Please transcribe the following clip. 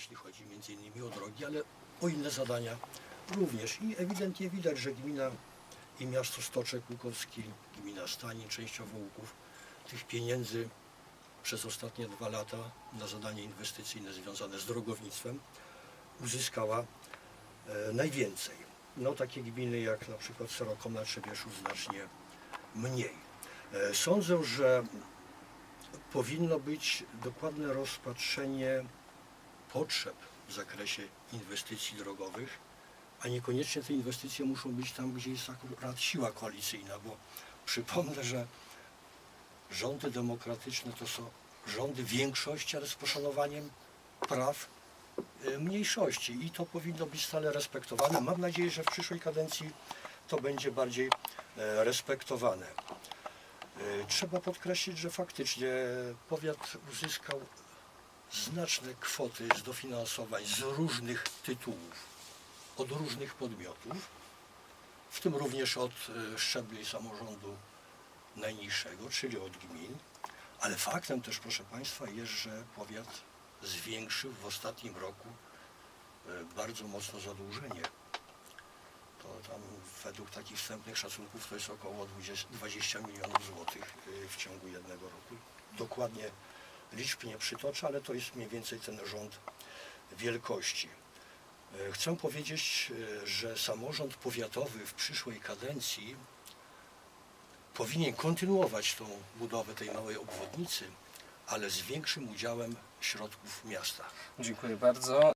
jeśli chodzi innymi o drogi, ale o inne zadania również. I ewidentnie widać, że gmina i miasto Stoczek Łukowski, gmina Stanin, częściowo Łuków, tych pieniędzy przez ostatnie dwa lata na zadania inwestycyjne związane z drogownictwem uzyskała e, najwięcej. No takie gminy jak na przykład Trzebieszów znacznie mniej. E, Sądzę, że powinno być dokładne rozpatrzenie potrzeb w zakresie inwestycji drogowych, a niekoniecznie te inwestycje muszą być tam, gdzie jest akurat siła koalicyjna, bo przypomnę, że rządy demokratyczne to są rządy większości, ale z poszanowaniem praw e, mniejszości i to powinno być stale respektowane. Mam nadzieję, że w przyszłej kadencji to będzie bardziej e, respektowane. E, Trzeba podkreślić, że faktycznie powiat uzyskał znaczne kwoty z dofinansowań z różnych tytułów, od różnych podmiotów, w tym również od e, szczebli samorządu najniższego, czyli od gmin. Ale faktem też, proszę Państwa, jest, że powiat zwiększył w ostatnim roku e, bardzo mocno zadłużenie. To tam według takich wstępnych szacunków to jest około 20, 20 milionów złotych e, w ciągu jednego roku. Dokładnie liczb nie przytoczę, ale to jest mniej więcej ten rząd wielkości. E, Chcę powiedzieć, e, że samorząd powiatowy w przyszłej kadencji powinien kontynuować tą budowę tej małej obwodnicy, ale z większym udziałem środków miasta. Dziękuję bardzo.